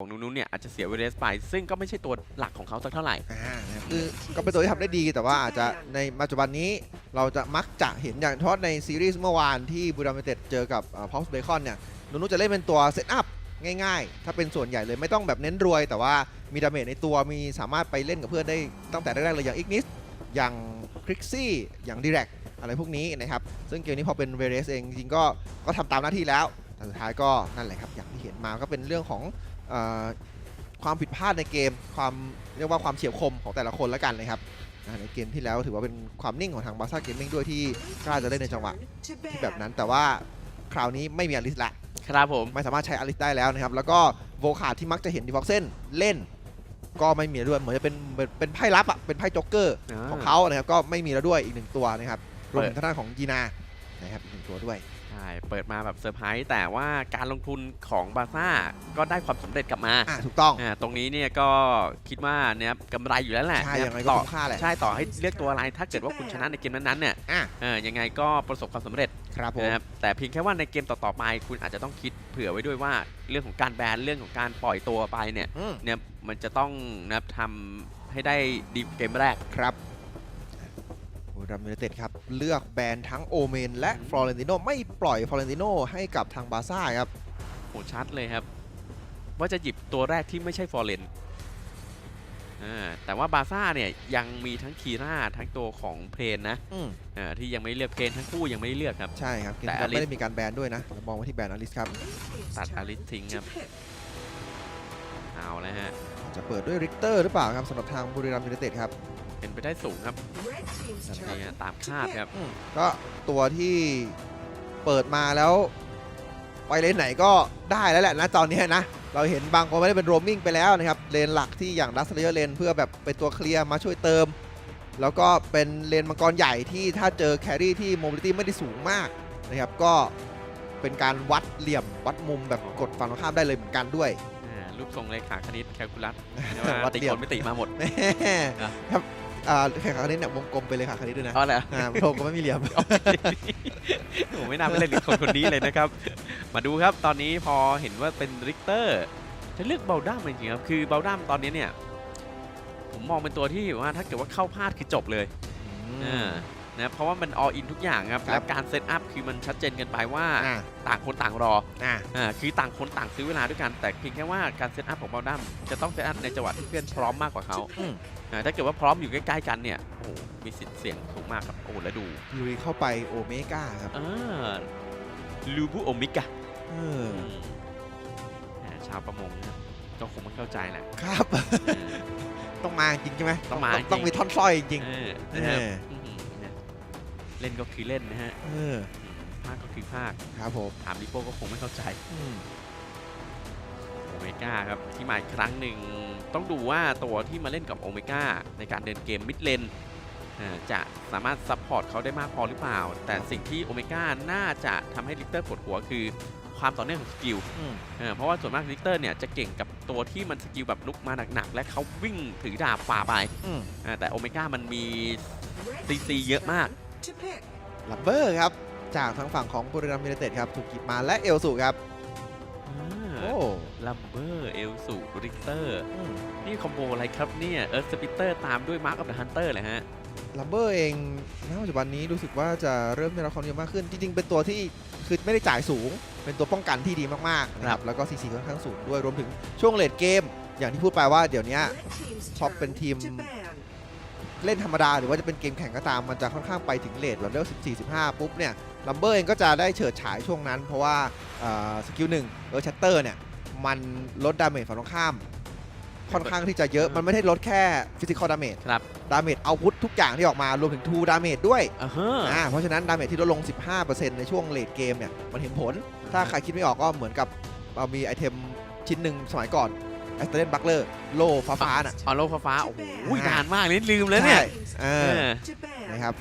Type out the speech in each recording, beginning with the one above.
ของนูนูเนี่ยอาจจะเสียเวเรสไป ซึ่งก็ไม่ใช่ตัวหลักของเขาสักเท่าไหร่ อ่านะครับคือก็เป็นตัวที่ทำได้ดีแต่ว่าอาจจะในปัจจุบันนี้เราจะมักจะเห็นอย่างเฉพาะในซีรีส์เมื่อวานที่บูร a มเต็ดเจอกับพอสเบคอนเนี่ยนูนุจะเล่นเป็นตัวเซตอัพง่ายๆ ถ้าเป็นส่วนใหญ่เลยไม่ต้องแบบเน้นรวย แต่ว่ามีดาเมจในตัวมีสามารถไปเล่นกับเพื่อนได้ตั้งแต่แรกๆเลยอย่างอิกนิสอย่างคริกซี่อย่างดีเรกอะไรพวกนี้นะครับ ซึ่งเกมนี้พอเป็นเวเรสเองจริงๆก็ก็ทำตามหน้าที่แล้วแต่สุดท้ายก็นั่นแหละครับอย่างที่เห็นมาก็เป็นเรื่องของเออ ความผิดพลาดในเกม ความเรียกว่าความเฉียบคมของแต่ละคนแล้วกันนะครับอ่าในเกมที่แล้วถือว่าเป็นความนิ่งของทางบาซ่าเกมมิ่งด้วยที่กล้าจะเล่นในจังหวะที่แบบนั้นแต่ว่าคราวนี้ไม่มีอลิสละครับผมไม่สามารถใช้อลิสได้แล้วนะครับ แล้วก็โวคาดที่มักจะเห็นดีฟ็อกเซนเล่น ก็ไม่มีแล้วด้วยเหมือนจะเป็นเป็นเป็นไพ่ลับอะเป็นไพ่จ็อกเกอร์อ่าของเขานะครับก็ไม่มีแล้วด้วยอีกหนึ่งตัวนะครับรวมถึงทางด้านของยีนานะครับอีกหนึ่งตัวด้วย ใช่ เปิดมาแบบเซอร์ไพรส์แต่ว่าการลงทุนของบาซ่าก็ได้ความสำเร็จกลับมาอ่าถูกต้องอ่าตรงนี้เนี่ยก็คิดว่าเนี่ยกำไรอยู่แล้วแหละใช่นะยังไงก็ต่อคุ้มค่าแหละใช่ต่อให้เลือกตัวอะไรถ้าเกิดว่าคุณชนะในเกมนั้นๆเนี่ยอะเออยังไงก็ประสบความสำเร็จครับผมนะครับแต่เพียงแค่ว่าในเกมต่อๆไป คุณอาจจะต้องคิดเผื่อไว้ด้วยว่าเรื่องของการแบนเรื่องของการปล่อยตัวไปเนี่ยอืมเนี่ยมันจะต้องนะครับทำให้ได้ดีกว่าเกมแรกครับ บุรีรัมย์ยูไนเต็ดครับ เลือกแบนทั้งโอเมนและฟลอเรนติโนไม่ปล่อยฟลอเรนติโนให้กับทางบาซ่าครับโหชัดเลยครับ ว่าจะหยิบตัวแรกที่ไม่ใช่ฟอร์เรนอ่าแต่ว่าบาซ่าเนี่ยยังมีทั้งคีร่าทั้งตัวของเพลนนะอืมอ่าที่ยังไม่เลือกเพลนทั้งคู่ยังไม่ได้เลือกครับ ใช่ครับเกมแต่นี้อลิสไม่ได้มีการแบนด้วยนะเรามองไว้ที่แบนอลิสครับตัดอลิสทิ้งครับเอาแล้วฮะจะเปิดด้วยริกเตอร์หรือเปล่าครับสำหรับทางบุรีรัมย์ยูไนเต็ดครับเป็นไปได้สูงครับ แบบนี้ตามคาดครับ อืมก็ตัวที่เปิดมาแล้ว ไปเลนไหนก็ได้แล้วแหละนะตอนนี้นะ เราเห็นบางคนไม่ได้เป็นโรมมิ่งไปแล้วนะครับ เลนหลักที่อย่างดัสเลอร์เลนเพื่อแบบเป็นตัวเคลียร์มาช่วยเติม แล้วก็เป็นเลนมังกรใหญ่ที่ถ้าเจอแครี่ที่โมบิลิตี้ไม่ได้สูงมากนะครับ ก็เป็นการวัดเหลี่ยมวัดมุมแบบกดฝั่งตรงข้ามได้เลยเหมือนกันด้วย อ่ารูปทรงเลขาคณิตแคลคูลัสวัดติเหลี่ยคมนไม่ติมาหมด แม่อะครับ อ่าแข่งขันนี้เนี่ยวงกลมไปเลยค่ะคณิตด้วยนะเอาแหละอ่าโลกก็ไม่มีเหลี่ยม ผมไม่น่าไปเล่นกับคนคนนี้เลยนะครับ มาดูครับตอนนี้พอเห็นว่าเป็นริกเตอร์จะเลือกเบลดัมจริงๆครับคือเบลดัมตอนนี้เนี่ย ผมมองเป็นตัวที่ว่าถ้าเกิดว่าเข้าพลาดคือจบเลยอ่า นะเพราะว่ามันออินทุกอย่างครับครับและการเซตอัพคือมันชัดเจนเกินไปว่าอ่าต่างคนต่างรออ่าอ่าคือต่างคนต่างซื้อเวลาด้วยกัน แต่เพียงแค่ว่าการเซตอัพของเบลดัมจะต้องเซตอัพในจังหวะที่เพื่อนพร้อมมากกว่าเขาอืมอ่าถ้าเกิดว่าพร้อมอยู่ใกล้ๆกันเนี่ยโอ้โหมีสิทธิ์เสี่ยงสูงมากครับโอ้โหแล้วดูลุยเข้าไปโอเมก้าครับอ่าลูบูโอมิกะเออแหมชาวประมงเนี่ยก็คงไม่เข้าใจแหละครับ ต้องมาจริงใช่ไหมต้องมาจริงต้องมีท่อนสร้อยจริงเออๆนะครับ เล่นก็คือเล่นนะฮะเออภาคก็คือภาคครับผมถามลิโป้ก็คงไม่เข้าใจอืมโอเมก้าครับที่มาอีกครั้งหนึ่งต้องดูว่าตัวที่มาเล่นกับโอเมก้าในการเดินเกมมิดเลนจะสามารถซัพพอร์ตเขาได้มากพอหรือเปล่า แต่สิ่งที่โอเมก้าน่าจะทำให้ลิกเตอร์ปวดหัวคือความต่อเนื่องของสกิลอืมเออเพราะว่าส่วนมากลิกเตอร์เนี่ยจะเก่งกับตัวที่มันสกิลแบบลุกมาหนักๆ และเขาวิ่งถือดาบฝ่าไปอืมอ่าแต่โอเมก้ามันมีซีซีเยอะมาก ลับเบอร์ครับ จากทางฝั่งของบุรีรัมย์ยูไนเต็ดครับ ถูกหยิบมาและเอลสุครับ โอ้ลัมเบอร์ เอลสูริกเตอร์ อืมนี่คอมโบอะไรครับเนี่ย เออสปิเตอร์ตามด้วยมาร์คออฟเดอะฮันเตอร์เลยฮะ ลัมเบอร์เองณปัจจุบันนี้รู้สึกว่าจะเริ่มได้รับความนิยมมากขึ้น จริง ๆ เป็นตัวที่คือไม่ได้จ่ายสูง เป็นตัวป้องกันที่ดีมากๆนะครับแล้วก็ซีซีค่อนข้างสูงด้วย รวมถึงช่วงเลดเกม อย่างที่พูดไปว่าเดี๋ยวนี้ท็อปเป็นทีม เล่นธรรมดา หรือว่าจะเป็นเกมแข่งก็ตามมันจะค่อนข้างไปถึงเลทแบบเลเวล14 15 ปุ๊บเนี่ยลัมเบอร์เองก็จะได้เฉิดฉายช่วงนั้น เพราะว่าสกิลหนึ่งเออชัตเตอร์เนี่ยมันลดดาเมจฝั่งตรงข้าม ค่อนข้างที่จะเยอะมันไม่ได้ลดแค่ฟิสิกอลดาเมจครับดาเมจเอาพุททุกอย่างที่ออกมารวมถึงทูดาเมจด้วยอ่าฮะอ่าเพราะฉะนั้นดาเมจที่ลดลง 15%ในช่วงเลทเกมเนี่ยมันเห็นผล ถ้าใครคิดไม่ออกก็เหมือนกับเรามีไอเทมชิ้นหนึ่งสมัยก่อน ไอสเตนบัคเลอร์โลฟ้าๆน่ะออโลฟ้าๆโอ้โหอ่านนานมากเลยลืมแล้วเนี่ยใช่เอเอออนะครับ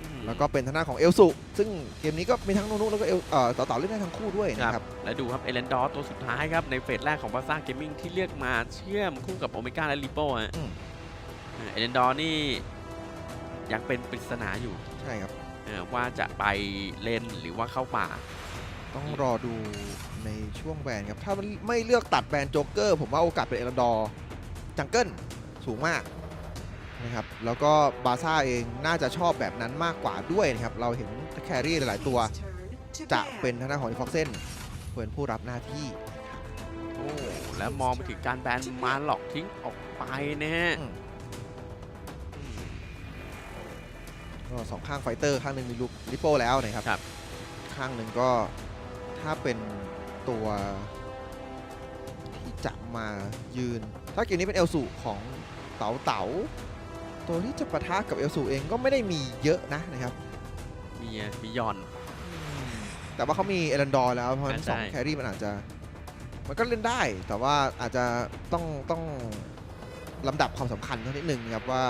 อืมแล้วก็เป็นทางด้านของเอลสุซึ่งเกมนี้ก็มีทั้งนูนุแล้วก็เอลเอ่อต่อต่อเล่นได้ทั้งคู่ด้วยนะคครัรับบแล้วดูครับเอเลนดอร์ตัวสุดท้ายครับ ในเฟสแรกของบาซ่าเกมมิ่งที่เลือกมาเชื่อมคู่กับโอเมก้าและลิโป้ฮะอืมอ่าเอเลนดอร์นี่ยังเป็นปริศนาอยู่ใช่ครับ เออว่าจะไปเล่นหรือว่าเข้าป่า ต้องรอดู ในช่วงแบนครับ ถ้ามันไม่เลือกตัดแบนโจ๊กเกอร์ ผมว่าโอกาสเป็นเอรันดอร์จังเกิลสูงมากนะครับ แล้วก็บาซ่าเองน่าจะชอบแบบนั้นมากกว่าด้วยนะครับ เราเห็นแครี่หลาย ๆ ตัว จะเป็นทางด้านของฟ็อกเซนเป็นผู้รับหน้าที่โอ้แล้วมองไปถึงการแบนมาหลอกทิ้งออกไปนะฮะอืมก็สองข้างไฟเตอร์ข้างหนึ่งมีลูกลิโป้แล้วนะครับครับข้างหนึ่งก็ถ้าเป็น ตัวที่จะมายืน ถ้าเกมนี้เป็นเอลสูของเต๋าเต๋าตัวที่จะปะทะกับเอลสูเองก็ไม่ได้มีเยอะนะนะครับ มีอะมียอน แต่ว่าเขามีเอรันดอร์แล้วเพราะฉะนั้นอ่าสองใช่แครี่มันอาจจะมันก็เล่นได้ แต่ว่าอาจจะต้องต้องลำดับความสำคัญเท่านิดนึงนะครับว่า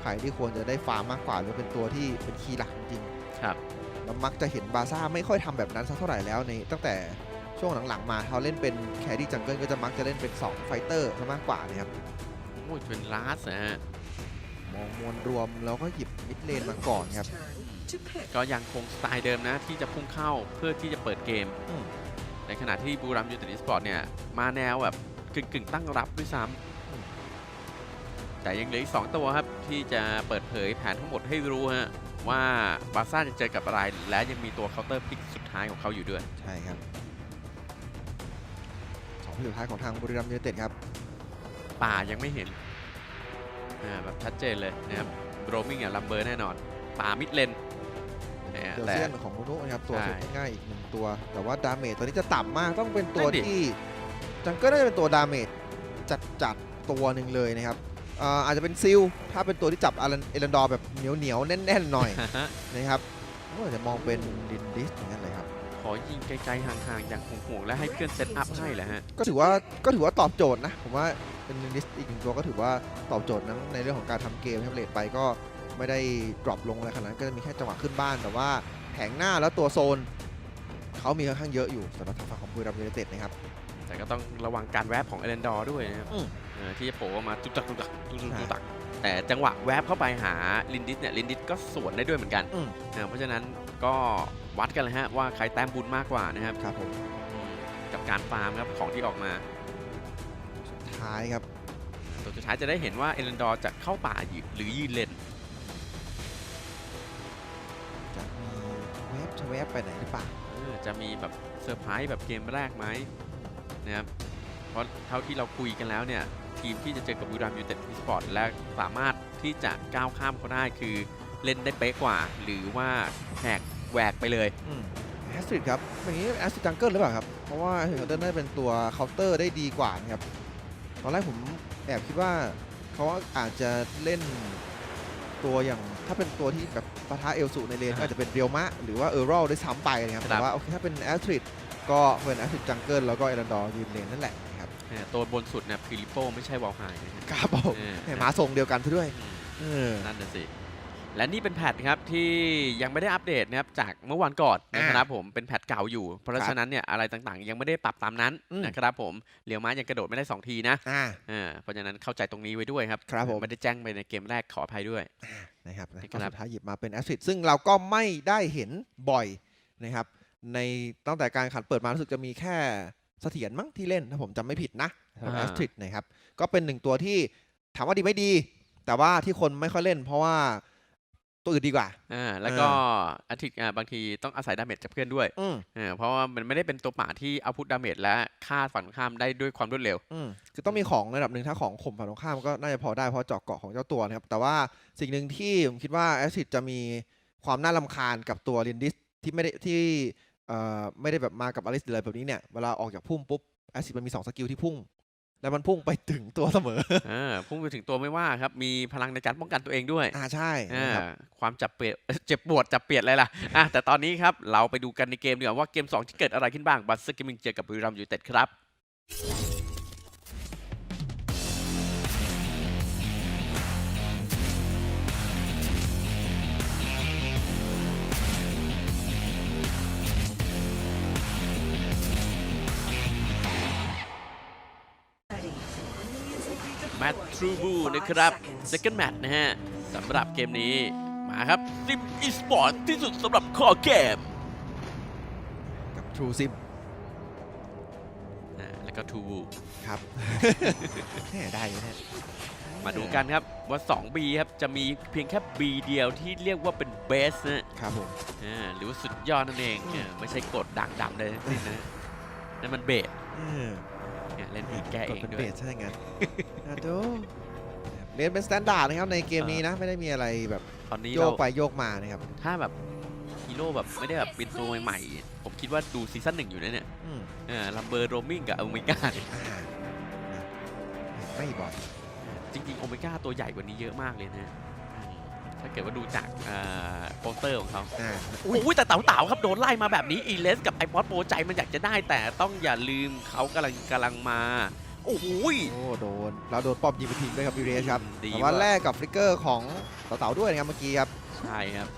ใครที่ควรจะได้ฟาร์มมากกว่าหรือเป็นตัวที่เป็นคีย์หลักจริงๆครับ เรามักจะเห็นบาซ่าไม่ค่อยทำแบบนั้นสักเท่าไหร่แล้วในตั้งแต่ ช่วงหลังๆมาเขาเล่นเป็นแครี่จังเกิลก็จะมักจะเล่นเป็น 2 ไฟเตอร์ซะมากกว่านะครับโอ้ยเป็นลาสนะฮะมองมวลรวมแล้วก็หยิบมิดเลนมาก่อนครับ ก็ยังคงสไตล์เดิมนะที่จะพุ่งเข้าเพื่อที่จะเปิดเกม อืม ในขณะที่บูรัมยูไนเต็ดสปอร์ตเนี่ย มาแนวแบบกึ่งกึ่งๆตั้งรับด้วยซ้ำแต่ยังเหลืออีก 2 ตัวครับ ที่จะเปิดเผยแผนทั้งหมดให้รู้ฮะว่าบาร์ซ่าจะเจอกับอะไร และยังมีตัวเคาน์เตอร์พลิกสุดท้ายของเขาอยู่ด้วย ใช่ครับ สองผู้สุดท้ายของทางบุรีรัมย์ยูไนเต็ดครับ ป่ายังไม่เห็นอ่าแบบชัดเจนเลยนะครับโรมิงอะลัมเบอร์แน่นอน ป่ามิดเลนนะฮะเดลแต่เซียนของโนโนะนะครับตัวใช่สุดง่ายอีกหนึ่งตัว แต่ว่าดาเมจตัวนี้จะต่ำมากต้องเป็นตัวนั่นดิที่จังเกิลน่าจะเป็นตัวดาเมจจัดจัดๆตัวหนึ่งเลยนะครับอ่าอาจจะเป็นซิลถ้าเป็นตัวที่จับอารันเอรันดอร์แบบเหนียวเหนียวๆแน่นๆหน่อยนะครับก็อาจจะมองเป็นดินดิสอย่างนั้นเลยครับ ขอยิงไกลๆห่างๆ อย่างห่วงๆและให้เพื่อนเซตอัพให้แหละฮะ ก็ถือว่าก็ถือว่าตอบโจทย์นะ ผมว่าเป็นดินดิสอีกหนึ่งตัวก็ถือว่าตอบโจทย์นั้นในเรื่องของการทำเกมให้เลทไปก็ไม่ได้ดรอปลงอะไรขนาดนั้นก็จะมีแค่จังหวะขึ้นบ้านแต่ว่าแผงหน้าแล้วตัวโซน เขามีค่อนข้างเยอะอยู่สำหรับทางฝั่งของบุรีรัมย์ยูไนเต็ดนะครับ แต่ก็ต้องระวังการแวบของเอเลนดอร์ด้วยนะครับอืม เออที่จะโผล่ออกมาจุกจักจุกจักจุกจักใช่จุกจักแต่จังหวะแวบเข้าไปหาลินดิสเนี่ยลินดิสก็สวนได้ด้วยเหมือนกันอืม เออเพราะฉะนั้น ก็วัดกันเลยฮะว่าใครแต้มบุญมากกว่านะครับครับผมอืมกับการฟาร์มครับของที่ออกมาสุดท้ายครับตัวสุดท้ายจะได้เห็นว่าเอเลนดอร์จะเข้าป่าอยู่หรือยืนเลนจะมีแวบจะแวบไปไหนหรือเปล่าเออจะมีแบบเซอร์ไพรส์แบบเกมแรกไหมนะครับเพราะเท่าที่เราคุยกันแล้วเนี่ย ทีมที่จะเจอกับบุรีรัมย์ยูไนเต็ดอีสปอร์ตและสามารถที่จะก้าวข้ามเขาได้คือ เล่นได้เป๊ะกว่า หรือว่าแหกแหวกไปเลยแอสตริดครับอย่างนี้แอสตริดจังเกิลหรือเปล่าครับ เพราะว่าเฮอร์เดนได้เป็นตัวเคาน์เตอร์ได้ดีกว่านะครับ ตอนแรกผมแอบคิดว่าเขาอาจจะเล่นตัวอย่างถ้าเป็นตัวที่แบบปะทะเอลสูในเลนอ่าฮะก็อาจจะเป็นเรียวมะ หรือว่าเออร์รอลได้ซ้ำไปนะครับครับ แต่ว่าโอเคถ้าเป็นแอสตริดก็เป็นแอสตริดจังเกิลแล้วก็เอรันดอร์ยืนเลนนั่นแหละนะครับเออตัวบนสุดเนี่ยฟิลิปโปไม่ใช่วอลไฮนะฮะครับผมเออแหมหมาทรงเดียวกันซะด้วยอืมเออนั่นน่ะสิ และนี่เป็นแพทครับที่ยังไม่ได้อัปเดตนะครับจากเมื่อวันก่อนนะครับผมเป็นแพทเก่าอยู่ เพราะฉะนั้นเนี่ยอะไรต่างๆ ยังไม่ได้ปรับตามนั้นนะครับผมเหลียวม้ายังกระโดดไม่ได้สองทีนะอ่าอ่าเพราะฉะนั้นเข้าใจตรงนี้ไว้ด้วยครับครับผมไม่ได้แจ้งไปในเกมแรกขออภัยด้วยนะครับนะคก็รับสุดท้ายหยิบมาเป็นแอสซิดซึ่งเราก็ไม่ได้เห็นบ่อยนะครับในตั้งแต่การขันเปิดมารู้สึกจะมีแค่เสถียรมั้งที่เล่นถ้าผมจำไม่ผิดนะแอสซิดนะครับก็เป็นหนึ่งตัวที่ถามว่าดีไม่ดี แต่ว่าที่คนไม่ค่อยเล่น เพราะว่า ตัวอื่นดีกว่า อ่า แล้วก็อาทิตย์อ่าบางทีต้องอาศัยดาเมจจากเพื่อนด้วยอืมอ่าเพราะว่ามันไม่ได้เป็นตัวป่าที่เอาพุทดาเมจและฆ่าฝั่งตรงข้ามได้ด้วยความรวดเร็วอืมคือต้องมีของระดับหนึ่งถ้าของข่มฝั่งตรงข้ามก็น่าจะพอได้เพราะเจาะเกาะของเจ้าตัวนะครับ แต่ว่าสิ่งหนึ่งที่ผมคิดว่าแอสซิดจะมีความน่าลำคาญกับตัวเรนดิสที่ไม่ได้ที่เอ่อไม่ได้แบบมากับอลิสหรืออะไรแบบนี้เนี่ย เวลาออกจากพุ่มปุ๊บแอสซิดมันมี2สกิลที่พุ่ง แล้วมันพุ่งไปถึงตัวเสมออ่าพุ่งไปถึงตัวไม่ว่าครับ มีพลังในการป้องกันตัวเองด้วย อ่าใช่อ่านะครับความจับเปรียบเจ็บปวดจับเปรียดอะไรล่ะอะแต่ตอนนี้ครับ เราไปดูกันในเกมดีกว่าว่าเกม2จะเกิดอะไรขึ้นบ้างบัสเซอร์เกมมิ่งเจอกับบุรีรัมย์ยูไนเต็ดครับ รูบูนะครับ second match นะฮะสำหรับเกมนี้มาครับซิมอีสปอร์ตที่สุดสำหรับคอเกม กับ True True Sim อ่าแล้วก็ทูวูครับ แน่ได้อยู่แน่มาดูกันครับว่า 2B ครับ จะมีเพียงแค่ B เดียวที่เรียกว่าเป็นเบสนะครับผม อ่าหรือว่าสุดยอดนั่นเองอืมเออไม่ใช่กดด่างดำเลยทั้งสิ้นนะนั่นมันเบส เออ เนี่ยเล่นเองแก้กเอดงเป็นด้วเบยสใช่งั้นนะดูเรียนเป็นสแตนดาร์ดนะครับในเกมนี้นะไม่ได้มีอะไรแบบตอนนี้โยเรากไปโยกมานะครับถ้าแบบฮีโร่แบบไม่ได้แบบเป็นตัวใหม่ๆ ผมคิดว่าดูซีซั่นหนึ่งอยู่นะเนี่ยอืมเออลัมเบอร์โรมิงกับโอเมก้าอ่าไม่บ่อยจริงๆโอเมก้าตัวใหญ่กว่านี้เยอะมากเลยนะอืม ถ้าเกิดว่าดูจากอ่าโปสเตอร์ของเขาอ่าอุ้ยแต่เต๋าเต๋าๆครับโดนไล่มาแบบนี้อีเลสกับไอพอดโปรใจมันอยากจะได้แต่ต้องอย่าลืมเขากำลังกำลังมาโอ้โหยโอ้โดนเราโดนป้อมยิงไปทิ้งด้วยครับยูเรสครับดีแต่ว่าว่ะแลกกับฟลิกเกอร์ของเต๋าๆด้วยนะครับเมื่อกี้ครับ ใช่ครับ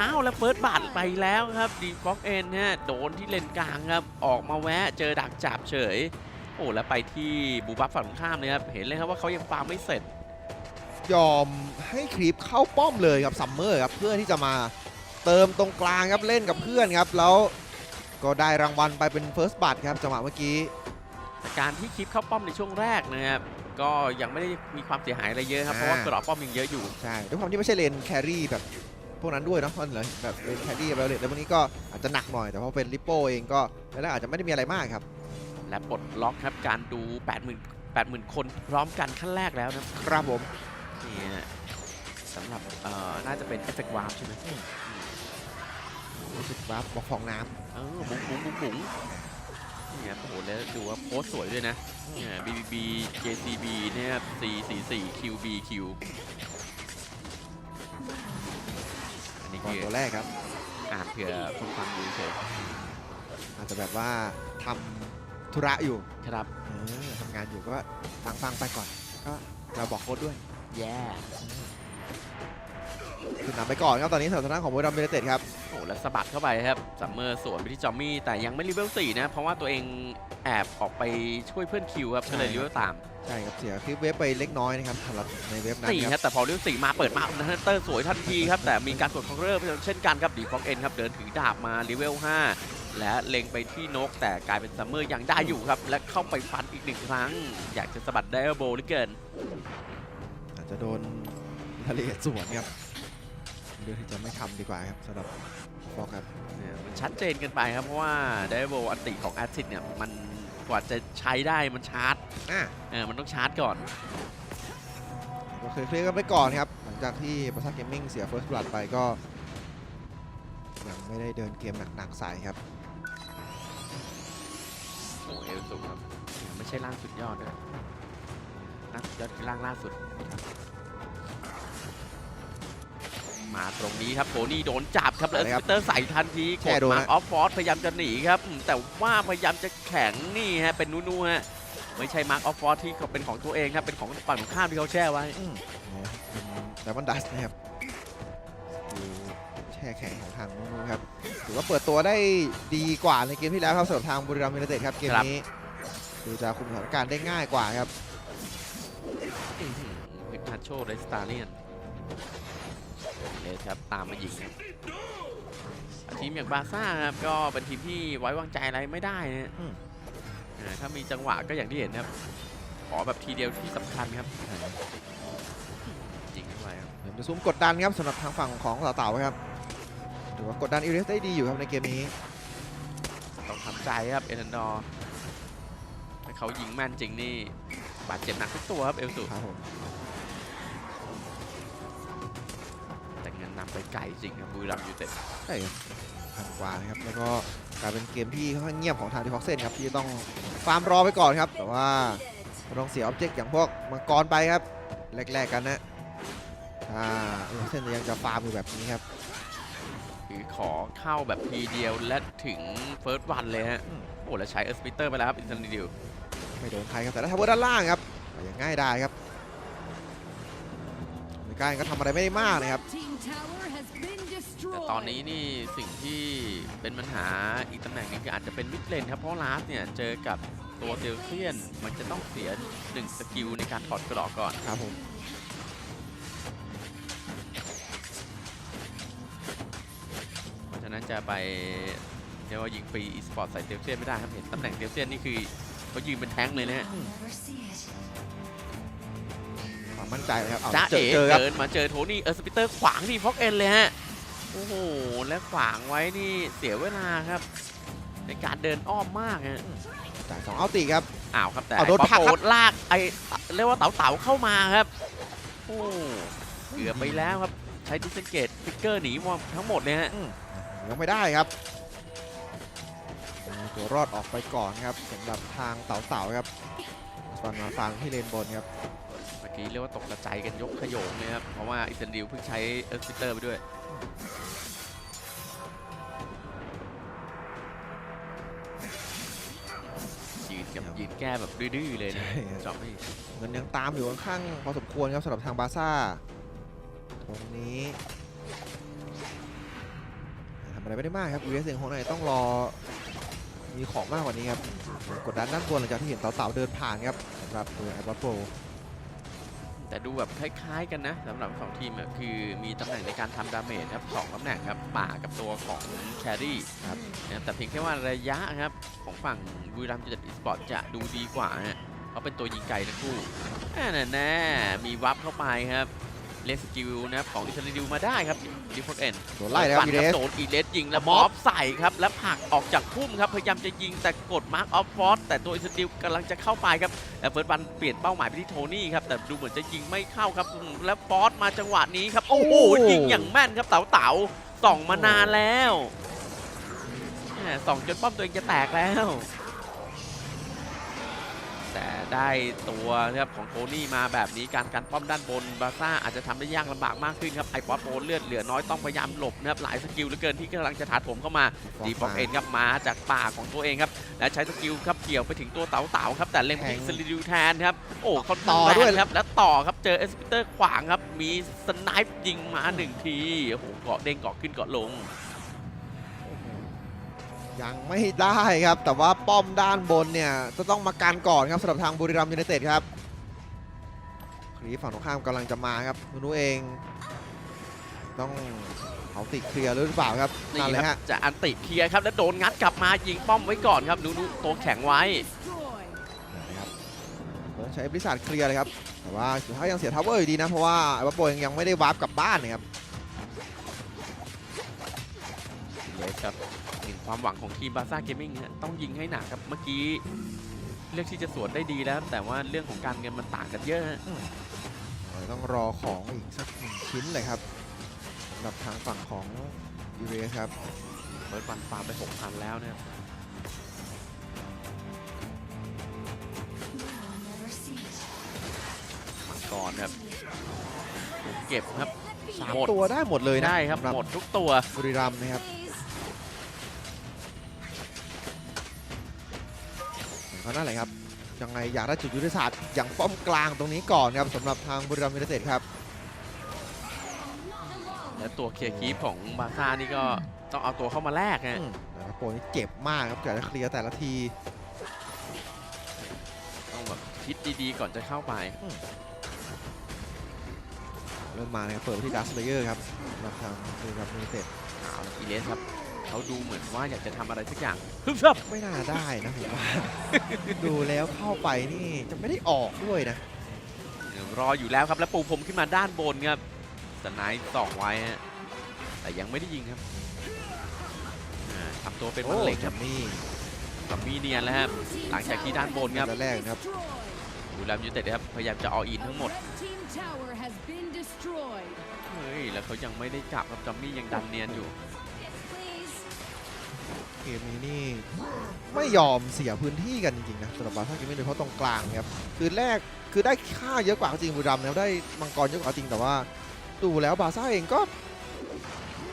อ้าวแล้วเฟิร์สบาทไปแล้วครับดีฟ็อกเอ็นฮะโดนที่เลนกลางครับ ออกมาแวะเจอดักจับเฉย โอ้แล้วไปที่บูบัฟฝั่งตรงข้ามเลยครับ เห็นเลยครับว่าเขายังฟาร์มไม่เสร็จ ยอมให้คลิปเข้าป้อมเลยครับซัมเมอร์ครับเพื่อที่จะมาเติมตรงกลางครับเล่นกับเพื่อนครับ แล้วก็ได้รางวัลไปเป็นเฟิร์สบัตครับจังหวะเมื่อกี้แต่การที่คลิปเข้าป้อมในช่วงแรกนะครับก็ยังไม่ได้มีความเสียหายอะไรเยอะครับเพราะว่ากรอบป้อมยังเยอะอยู่ใช่ด้วยความที่ไม่ใช่เลนแครี่แบบพวกนั้นด้วยเนาะเพราะเหลือแบบเลนแครี่แบบเลนแล้วพวกนี้ก็อาจจะหนักหน่อยแต่พอเป็นลิปโป้เองก็แล้วอาจจะไม่ได้มีอะไรมากครับและปลดล็อกครับการดู 80,000 80,000 คนพร้อมกันขั้นแรกแล้วนะครับครับผม นี่ฮะสำหรับเอ่อน่าจะเป็นเอฟเฟกต์วาร์ใช่ไหมรู้สึกว่าบอกฟองน้เออบุ๋งบุ๋งบุ๋งบุ๋งนี่ครับโอ้โหแล้วดูว่าโพสต์สวยด้วยนะเนี่ย BBB JCB เนี่ยครับ C44 QBQ อันนี้ำก่อนคือตัวแรกครับ อ่านเผื่อคนฟังดูเฉยอาจจะแบบว่าทำธุระอยู่ครับ เออทำงานอยู่ก็ฟังฟังๆไปก่อน ก็เราบอกโค้ดด้วย แย่คือนำไปก่อนครับตอนนี้สถานะของบุรีรัมย์ยูไนเต็ดครับ โอ้แล้วสะบัดเข้าไปครับซัมเมอร์สวนไปที่จอมมี่แต่ยังไม่รีเวล4นะ เพราะว่าตัวเองแอบออกไปช่วยเพื่อนคิวครับก็เลยใช่รีครับเวลตามใช่ครับเสียคลิปเว็บไปเล็กน้อยนะครับสำหรับในเว็บนั้นสี่คครับรับแต่พอเรียวสี่มาเปิดมาฮันเตอร์สวยทันทีครับ แต่มีการกดของเริ่มเช่นกันครับดีฟอกเอ็นครับเดินถือดาบมารีเวล5และเล็งไปที่นกแต่กลายเป็นซัมเมอร์ยังได้อยู่ครับ และเข้าไปฟันอีกหนึ่งครั้ง อยากจะสะบัดไดโบเหลือเกินอา จจะโดนรายละเอียดสวนครับเลือกที่จะไม่ทำดีกว่าครับสำหรับฟอกครับเนี่ยมันชัดเจนเกันไปครับ เพราะว่าไดโบอันติของแอซิดเนี่ยมันกว่าจะใช้ได้มันชาร์จอะเออมันต้องชาร์จก่อนก็เคยเคลียร์กันไปก่อนครับ หลังจากที่ประสาทเกมมิ่งเสียเฟิร์สบลัดไปก็ยังไม่ได้เดินเกมหนักๆใส่ครับโอ้เอลสูงครับ ไม่ใช่ร่างสุดยอดด้วยร่างสุดยอดคือร่างล่าสุด มาตรงนี้ครับโทนี่โดนจับครับแล้วอะไรครับสเตอร์ใส่ทันทีกแช่ดโดนมาฮะออฟฟอร์ดพยายามจะหนีครับอืมแต่ว่าพยายามจะแข็งนี่ฮะเป็นนูๆฮะไม่ใช่มาร์คออฟฟอร์ดที่เขาเป็นของตัวเองครับเป็นของฝั่งตรงข้ามที่เขาแช่ไว้อืมเป็นดับเบิลดัสนะครับดูแช่แข็งของทางนูนูครับถือว่าเปิดตัวได้ดีกว่าในเกมที่แล้วครับสำหรับทางบุรีรัมย์ยูไนเต็ดครับเกมครับนี้ดูจะคุมสถานการณ์ได้ง่ายกว่าครับพิกาโชเรสตาเลียน เลยครับตามมายิงครับทีมอย่างบาร์ซ่าครับก็เป็นทีมที่ไว้วางใจอะไรไม่ได้นะอืมอ่าถ้ามีจังหวะก็อย่างที่เห็นครับ ขอแบบทีเดียวที่สำคัญครับยิงเข้าไปครับเดี๋ยวจะซูมกดดันครับสำหรับทางฝั่งของเต่าๆครับถือว่ากดดันอิเรสได้ดีอยู่ครับในเกมนี้ ต้องทำใจครับเอเทนดอร์ถ้าเขายิงแม่นจริงนี่บาดเจ็บหนักทุกตัวครับเอลสุครับ ไปไกลจริงครับบุรีรัมย์ยูไนเต็ดใช่ครับพันกว่านะครับแล้วก็กลายเป็นเกมที่ค่อนข้างเงียบของทางดีฟ็อกเซนครับที่ต้องฟาร์มรอไปก่อนครับ แต่ว่าก็ต้องเสียออบเจกต์อย่างพวกมังกรไปครับแรกๆกันนะอ่าดีฟ็อกเซนยังจะฟาร์มอยู่แบบนี้ครับคือขอเข้าแบบทีเดียวและถึงเฟิร์สวันเลยฮะอืมโอ้แล้วใช้เอสปิเตอร์ไปแล้วครับอินซันดิวไม่โดนใครครับแต่ถ้าทาวเวอร์ด้านล่างครับก็ยังง่ายได้ครับในการก็ทำอะไรไม่ได้มากนะครับแต่ตอนนี้นี่สิ่งที่เป็นปัญหาอีกตำแหน่งหนึงคืออาจจะเป็นมิดเลนครับ เพราะลาสเนี่ยเจอกับตัวเซลเซียน มันจะต้องเสียหนึ่งสกิลในการถอดกรอกก่อนครับผมเพราะฉะนั้นจะไปเซจะว่ายิงฟรีอีสปอร์ตใส่เดลเซียนไม่ได้ครับเห็นตำแหน่งเดลเซียนนี่คือเขายืนเป็นแท้งเลยนะฮะความมั่นใจเลยครับเอาจ้าเจเอ๋อเจอครับเดินมาเจอโทนี่เออร์สปิเตอร์ขวางที่ฟ็อกเอ็นเลยฮะ โอ้โห และขวางไว้นี่เสียเวลาครับ ในการเดินอ้อมมากฮะจ่ายสองเอาตีครับ อ้าวครับแต่เอาโดนป๊อปผลักครับโดลากไอเรียกว่าเต๋าเต๋าๆเข้ามาครับ โอ้เกือบไปแล้วครับ ใช้ดิสเกตฟิกเกอร์หนีมาทั้งหมดเลยฮะอืมยังไม่ได้ครับเอาตัวรอดออกไปก่อนครับสำหรับทางเต่าๆครับตอนมาฟังที่เลนบนครับเมื่อ กี้เรียกว่าตกกระจายกันยกขโยงเลยครับ เพราะว่าอิสราเอลเพิ่งใช้เออร์ซิเตอร์ไปด้วยยืนกับยืนแก้แบบดื้อๆเลยนะใช่ครับจอมนี่เงินยังตามอยู่ค่อนข้างพอสมควรครับสำหรับทางบาร์ซ่า ตรงนี้ทำอะไรไม่ได้มากครับยูเอสเองของไหนต้องรอมีของมากกว่านี้ครับกดดันด้านบนหลังจากที่เห็นเต่าๆเดินผ่านครับสำหรับตัวไอ o อ p โปร แต่ดูแบบคล้ายๆกันนะสำหรับสองทีมอะคือมีตำแหน่งในการทำดาเมจครับสองตำแหน่งครับป่ากับตัวของแครี่ครับนะแต่เพียงแค่ว่าระยะครับของฝั่งบุรีรัมย์ยูไนเต็ดอีสปอร์ตจะดูดีกว่าฮะเพราะเป็นตัวยิงไกลทั้งคู่แน่แน่ๆมีวับเข้าไปครับ เลสกิลนะครับของอิสราเอลมาได้ครับดิฟอกเอ็นโดนไล่นะครับปั่ยูเอสโดนอีเลสยิงแล้วม็มอบอบใส่ครับแล้วผลักออกจากพุ่มครับพยายามจะยิงแต่กดมาร์คออฟฟอร์แต่ตัวอิสติลกำลังจะเข้าไปครับแต่เฟิร์สบันเปลี่ยนเป้าหมายไปที่โทนี่ครับแต่ดูเหมือนจะยิงไม่เข้าครับอืมแล้วฟอสมาจังหวะนี้ครับโอ้โหยิงอย่างแม่นครับเต๋าเต๋าส่องมานานแล้วแหม่ส่องจนป้อมตัวเองจะแตกแล้ว แต่ได้ตัวนะครับของโทนี่มาแบบนี้การกันป้อมด้านบนบาซ่าอาจจะทำได้ยากลำบากมากขึ้นครับไอป๊อตโบเลือดเหลือน้อยต้องพยายามหลบนะครับหลายสกิลเหลือเกินที่กำลังจะถาโถมเข้ามาดีฟอกเอ็นครับมาจากป่าของตัวเองครับและใช้สกิลครับเกี่ยวไปถึงตัวเต๋าเต๋าครับแต่เล็งไปที่แทงสลิดิวแทนครับโอ้เขาต่อแรงด้วยครับแล้วต่อครับเจอเอสปิเตอร์ขวางครับมีสไนป์ยิงมาหนึ่งทีโอ้โหเกาะเด้งเกาะขึ้นเกาะลง ยังไม่ได้ครับ แต่ว่าป้อมด้านบนเนี่ย จะต้องมาการก่อนครับสำหรับทางบุรีรัมย์ยูไนเต็ดครับครีฝั่งตรงข้ามกำลังจะมาครับนุนุเอง ต้องเขาติดเคลียร์หรือเปล่าครับนั่นนี่เลยครัฮะบจะอันติเคลียร์ครับแล้วโดนงัดกลับมายิงป้อมไว้ก่อนครับนูนูตัวแข็งไว้นะครับต้องใช้บริษัทเคลียร์เลยครับแต่ว่าสุดท้ายยังเสียทาวเวอร์อยู่ดีนะเพราะว่าไอ้วัปโปยังยังไม่ได้วาร์ปกลับบ้านนะครับ เลยครับหนึ่งความหวังของทีมบาซ่าเกมมิ่งต้องยิงให้หนักครับเมื่อกี้เลือกที่จะสวนได้ดีแล้ว แต่ว่าเรื่องของการเงินมันต่างกันเยอะฮะต้องรอของอีกสักหนึ่งชิ้นเลยครับสำหรับทางฝั่งของยูเรสครับเบิร์ดวันฟาร์มไป6,000แล้วนะครับมังกรครับถูกเก็บครับสามหมดตัวได้หมดเลยนะได้ครับสำหรับหมดทุกตัวบุรีรัมย์นะครับ เขานั่นแหละครับ ยังไงอยากได้จุดยุทธศาสตร์อย่างป้อมกลางตรงนี้ก่อนครับสำหรับทางบุรีรัมย์ยูไนเต็ดครับ และตัวเคลียร์คีปของบาซ่านี่ก็ต้องเอาตัวเข้ามาแลกฮะอืมแต่ละโปรนี่เจ็บมากครับอยากจะเคลียร์แต่ละที ต้องแบบคิดดีๆ ก่อนจะเข้าไปเริ่มมานะครับเปิดไปที่ดัสเลเยอร์ครับสำหรับทางบุรีรัมย์ยูไนเต็ดเอาละอีเลสครับ เขาดูเหมือนว่าอยากจะทำอะไรสักอย่างฮึบครับไม่น่าได้นะผมว่า ดูแล้วเข้าไปนี่จะไม่ได้ออกด้วยนะ รออยู่แล้วครับแล้วปูพรมขึ้นมาด้านบนครับสไนป์ส่องไว้ฮะแต่ยังไม่ได้ยิงครับอ่าทำตัวเป็นมันเหล็กครับ นี่กับมีเนียนแล้วครับ หลังจากที่ด้านบนครับแต่แรกนะครับ ดูแลมยูเต็ดครับ พยายามจะออินทั้งหมด Team tower has been destroyed. เฮ้ย แล้วเขายังไม่ได้กลับครับจอมมี่ยังดันเนียนอยู่ Please. เกมนี้นี่ไม่ยอมเสียพื้นที่กันจริงๆนะสำหรับบาร์ซ่าเกมนี้โดยเฉพาะตรงกลางนะครับคือแรกคือได้ค่าเยอะกว่าจริงบุรีรัมย์นะครับได้มังกรเยอะกว่าจริงแต่ว่าดูแล้วบาร์ซ่าเองก็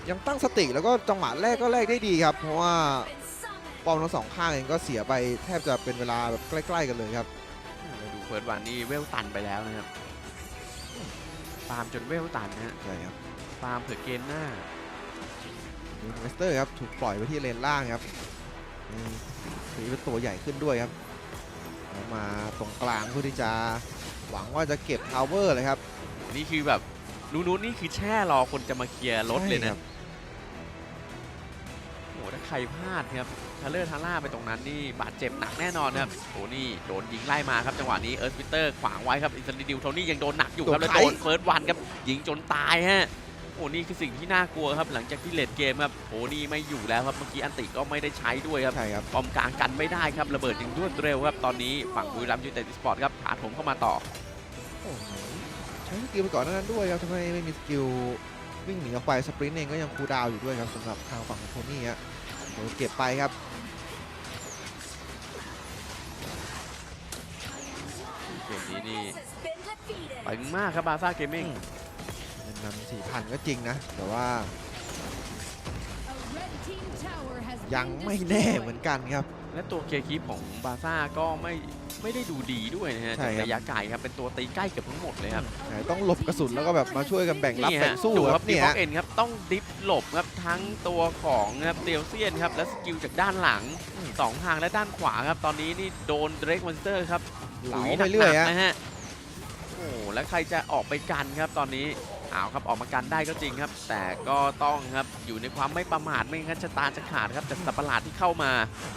ยังตั้งสติแล้วก็จังหวะแรกก็แรกได้ดีครับ เพราะว่าป้อมทั้งสองข้างเองก็เสียไปแทบจะเป็นเวลาแบบใกล้ ๆ กันเลยครับเราดูเฟิร์สวันนี่เวลตันไปแล้วนะครับฟาร์มจนเวลตันนะฮะใช่ครับฟาร์มเผื่อเกมหน้าอิน เวสเตอร์ครับถูกปล่อยไปที่เลนล่างครับนี่ถือเป็นตัวใหญ่ขึ้นด้วยครับแล้วมาตรงกลางเพื่อที่จะหวังว่าจะเก็บทาวเวอร์เลยครับ นี่คือแบบนูนูนี่คือแช่รอคนจะมาเคลียร์รถเลยใช่นะครับโอ้โหถ้าใครพลาดครับทาเลอร์ทาร่าไปตรงนั้นนี่บาดเจ็บหนักแน่นอนครับโอ้นี่โดนยิงไล่มาครับจังหวะนี้เอิร์ธวิเตอร์ขวางไว้ครับอินสติดิวโทนี่ยังโดนหนักอยู่ครับแล้วโดนเฟิร์สวันครับยิงจนตายฮะ โอ้นี่คือสิ่งที่น่ากลัวครับหลังจากที่เลดเกมครับโอ้นี่ไม่อยู่แล้วครับเมื่อกี้อันติก็ไม่ได้ใช้ด้วยครับใช่ครับปอมกลางกันไม่ได้ครับระเบิดอย่างรวดเร็วครับตอนนี้ฝั่งบุรีรัมย์ยูไนเต็ดสปอร์ตครับถาโถมเข้ามาต่อโอ้โหใช้สกิลไปก่อนหนานั้นด้วยครับทำไมไม่มีสกิลวิ่งหนีออกไปสปรินต์เองก็ยังคูลดาวน์อยู่ด้วยครับสำหรับทางฝั่งของโทนี่ฮะโดนเก็บไปครับเกมนี้นี่ตึงมากครับบาซ่าเกมมิ่งเงิ นนำสี่พันก็จริงนะ แต่ว่า A red team tower has ยัง been ไม่แน่เหมื destroyed. อนกันครับ และตัวเคคีของบาซ่าก็ไม่ไม่ได้ดูดีด้วยนะฮะใช่ครับจากระยะไกลครับเป็นตัวตีใกล้เกือบทั้งหมดเลยครับไหนต้องหลบกระสุนแล้วก็แบบมาช่วยกันแบ่งรับนี่แบ่ฮะงสู้ดูคครัรับบเนี่ดียฟอกเอ็นครับต้องดิฟหลบครับทั้งตัวของครับเดลเซียนครับและสกิลจากด้านหลังสองทางและด้านขวาครับตอนนี้นี่โดนเดรกมอนสเตอร์ครับเหลาลุไปเรื่อยหนัฮะกๆนะฮะโอ้แล้วใครจะออกไปกันครับตอนนี้อ้าวครับออกมากันได้ก็จริงครับ แต่ก็ต้องครับอยู่ในความไม่ประมาทไม่งั้นชะตาจะขาดครับจากสัตว์ประหลาดที่เข้ามา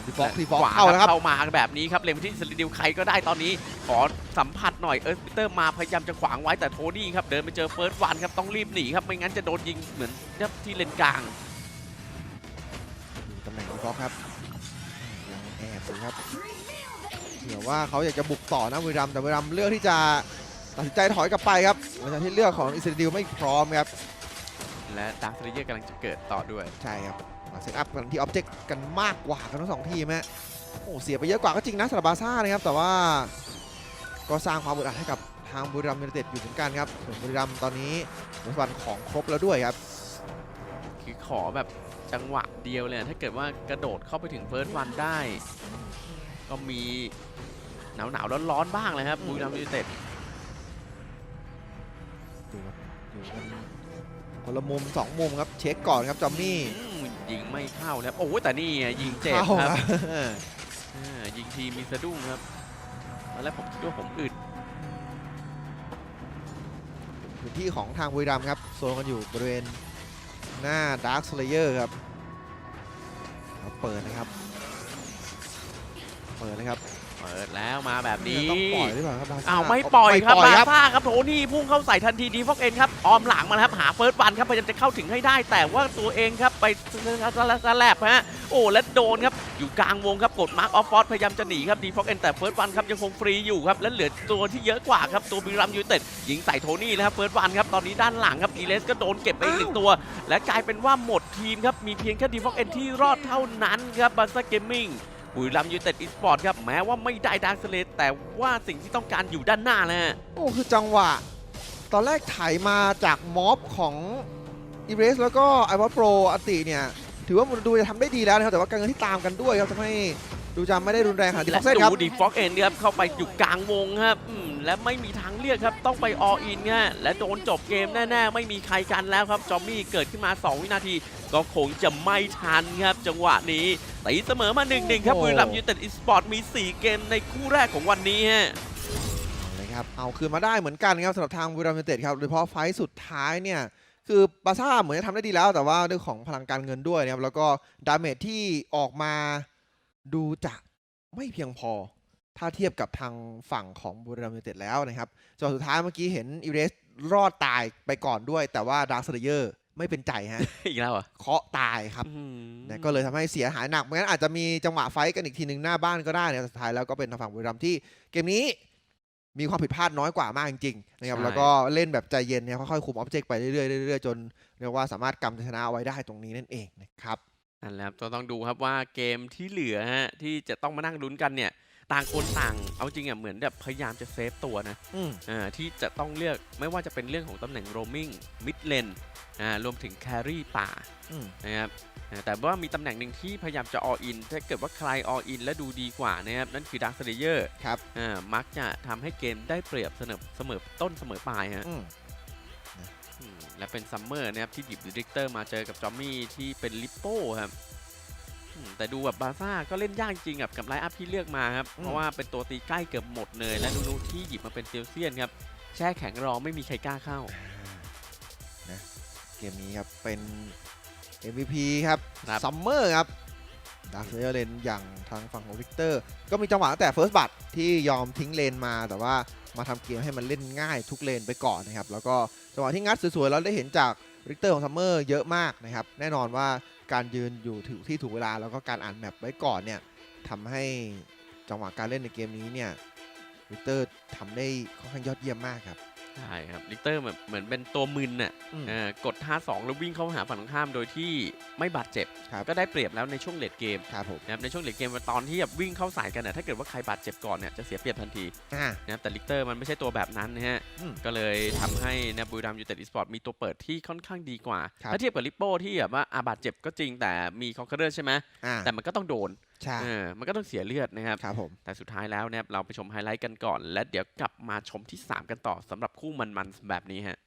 ดีฟอกดีฟอกขวาเข้าแล้วครับเข้ามาแบบนี้ครับเลมที่สลิดิวใครก็ได้ตอนนี้ขอสัมผัสหน่อยเอิร์ธปีเตอร์มาพยายามจะขวางไว้แต่โทนี่ครับเดินไปเจอเฟิร์สวันครับต้องรีบหนีครับไม่งั้นจะโดนยิงเหมือนที่เลนกลางดูตำแหน่งดีฟอกครับยังแอบอยู่ครับเผื่อว่าเขาอยากจะบุกต่อนะบุรีรัมย์แต่บุรีรัมย์เลือกที่จะ ตัดสินใจถอยกลับไปครับหลังจากที่เลือกของอิสราเอลไม่พร้อมครับ และดาร์คเซเยอร์กำลังจะเกิดต่อด้วย ใช่ครับมาเซตอัพกันที่ออบเจกต์กันมากกว่ากันทั้งสองทีมฮะโอ้เสียไปเยอะกว่าก็จริงนะสำหรับบาร์ซ่านะครับ แต่ว่าก็สร้างความอึดอัดให้กับทางบุรีรัมย์ยูไนเต็ดอยู่เหมือนกันครับส่วนบุรีรัมย์ตอนนี้รัฐบาลของครบแล้วด้วยครับ คือขอแบบจังหวะเดียวเลยอะถ้าเกิดว่ากระโดดเข้าไปถึงเฟิร์สวันได้ ก็มีหนาวหนาวร้อนร้อนๆบ้างเลยครับอืมบุรีรัมย์ยูไนเต็ดดู ครับอยู่กันคนละมุมสองมุมครับเช็คก่อนครับจอมมี่อืมยิงไม่เข้าแล้วโอ้ยแต่นี่ไงยิงเจ็บเข้าครับครับอ่ายิงทีมีสะดุ้งครับตอนแรกผมคิดว่าผมอึดพื้นที่ของทางบุรีรัมย์ครับโซนกันอยู่บริเวณหน้าดาร์คสเลเยอร์ครับครับเปิดนะครับ เปิดนะครับ เปิดแล้วมาแบบนี้ต้องปล่อยหรือเปล่าครับบาร์ซ่าอ้าวไม่ปล่อยครับไม่ปล่บาครับซ่าครับโทนี่พุ่งเข้าใส่ทันทีดีฟอกเอ็นครับออมหลังมาแล้วครับหาเฟิร์สวันครับพยายามจะเข้าถึงให้ได้ แต่ว่าตัวเองครับไปสแลบฮะโอ้และโดนครับอยู่กลางวงครับกดมาร์คออฟฟอสพยายามจะหนีครับดีฟอกเอ็นแต่เฟิร์สวันครับยังคงฟรีอยู่ครับและเหลือตัวที่เยอะกว่าครับตัวบุรีรัมย์ยูไนเต็ดยิงใส่โทนี่นะครับเฟิร์สวันครับตอนนี้ด้านหลังครับดีเลสก็โดนเก็บไปอีกหนึ่งตัว และกลายเป็นว่าหมดทีมครับมีเพียงแค่ดีฟอกเอ็นที่รอดเท่านั้นครับบัสซ่าเกมมิ่ง บุรีรัมย์ยูไนเต็ดอีสปอร์ตครับ แม้ว่าไม่ได้ดาร์คสเลตแต่ว่าสิ่งที่ต้องการอยู่ด้านหน้านะฮะโอ้คือจังหวะ ตอนแรกไถมาจากม็อบของอีเรสแล้วก็ไอวอตโปรอติเนี่ย ถือว่าดูจะทำได้ดีแล้วนะครับ แต่ว่าการเงินที่ตามกันด้วยครับทำให้ ดูจะไม่ได้รุนแรงขนาดที่และฟอกเซนครับดูดีฟอกเอ็นครับเข้าไปอยู่กลางวงครับอืมและไม่มีทางเลือกครับต้องไปออินฮะและโดนจบเกมแน่ๆ ไม่มีใครกันแล้วครับจอมมี่เกิดขึ้นมา 2 วินาที ก็คงจะไม่ทันครับ จังหวะนี้ตีเสมอมา1นึครับโอ้โหบุรีรัมย์ยูไนเต็ดอีสปอร์ตมี 4 เกมในคู่แรกของวันนี้ฮะนะครับเอาคืนมาได้เหมือนกันครับสำหรับทางบุรีรัมย์ยูไนเต็ดครับโดยเฉพาะไฟต์สุดท้ายเนี่ยคือบาร์ซ่าเหมือนจะทำได้ดีแล้ว แต่ว่าเรื่องของพลังการเงินด้วยนะครับแล้วก็ดาเมจที่ออกมา ดูจะไม่เพียงพอ ถ้าเทียบกับทางฝั่งของบุรีรัมย์ยูไนเต็ดแล้วนะครับจนสุดท้ายเมื่อกี้เห็นอีเรสรอดตายไปก่อนด้วย แต่ว่าดาร์คเซเยอร์ไม่เป็นใจฮะ อีกแล้วเหรอะเคาะตายครับนะก็เลยทำให้เสียหายหนักเหมือนกันอาจจะมีจังหวะไฟท์กันอีกทีหนึ่งหน้าบ้านก็ได้นะสุดท้ายแล้วก็เป็นทางฝั่งบุรีรัมย์ที่เกมนี้มีความผิดพลาดน้อยกว่ามากจริงๆนะครับใช่แล้วก็เล่นแบบใจเย็นเนี่ยค่อยๆคุมออบเจกต์ไปเรื่อยๆเรื่อยๆจนเรียกว่าสามารถกำชัยชนะเอาไว้ได้ตรงนี้นั่นเองนะครับ นั่นแหละครับก็ต้องดูครับว่าเกมที่เหลือฮะที่จะต้องมานั่งลุ้นกันเนี่ยต่างคนต่างเอาจริงอะเหมือนแบบพยายามจะเซฟตัวนะอืมอ่าที่จะต้องเลือกไม่ว่าจะเป็นเรื่องของตำแหน่งโรมิ n งมิดเลนอ่ารวมถึงแครี่ป่าอืมนะครับอ่าแต่ว่ามีตำแหน่งหนึ่งที่พยายามจะออินถ้าเกิดว่าใครออินและดูดีกว่านะครับนั่นคือดักสเลเยอร์ครับอ่ามักจะทำให้เกมได้เปรียบเสมอเสมอต้นเสมอปลายฮะ อืมอืม และเป็นซัมเมอร์นะครับที่หยิบดิกเตอร์มาเจอกับจอมมี่ที่เป็นลิปโป้ครับอืมแต่ดูแบบบาซ่าก็เล่นยากจริงกับกับไลน์อัพที่เลือกมาครับ เพราะว่าเป็นตัวตีใกล้เกือบหมดเลย และนูนูที่หยิบมาเป็นเซลเซียนครับ แช่แข็งรอไม่มีใครกล้าเข้านะเกมนี้ครับเป็น MVP ครับครับซัมเมอร์ครับดาร์คเลนอย่างทางฝั่งของวิกเตอร์ ก็มีจังหวะตั้งแต่เฟิร์สบัตที่ยอมทิ้งเลนมาแต่ว่า มาทำเกมให้มันเล่นง่ายทุกเลนไปก่อนนะครับ แล้วก็จังหวะที่งัดสวยๆเราได้เห็นจากริกเตอร์ของซัมเมอร์เยอะมากนะครับ แน่นอนว่าการยืนอยู่ถูกที่ถูกเวลา แล้วก็การอ่านแมปไว้ก่อนเนี่ยทำให้จังหวะการเล่นในเกมนี้เนี่ยริกเตอร์ทำได้ค่อนข้างยอดเยี่ยมมากครับ ใช่ครับลิกเตอร์แบบเหมือนเป็นตัวมึนน่ะอืมเออกด5-2แล้ววิ่งเข้าหาฝั่งตรงข้ามโดยที่ไม่บาดเจ็บ ครับ ก็ได้เปรียบแล้วในช่วงเลดเกมครับผมนะครับในช่วงเลดเกมตอนที่แบบวิ่งเข้าสายกันน่ะถ้าเกิดว่าใครบาดเจ็บก่อนเนี่ยจะเสียเปรียบทันที อ่า นะครับแต่ลิกเตอร์มันไม่ใช่ตัวแบบนั้นนะฮะ อืมก็เลยทำให้นะบุรีรัมย์ยูไนเต็ดอีสปอร์ตมีตัวเปิดที่ค่อนข้างดีกว่า ครับ ถ้าเทียบกับลิปโป้ที่แบบว่าอาบาดเจ็บก็จริงแต่มีคอนเกอร์ใช่ไหมอ่าแต่มันก็ต้องโดน ใช่เออมันก็ต้องเสียเลือดนะครับ ครับผม แต่สุดท้ายแล้วนะครับเราไปชมไฮไลท์กันก่อน และเดี๋ยวกลับมาชมที่ 3 กันต่อสำหรับคู่มันๆแบบนี้ฮะ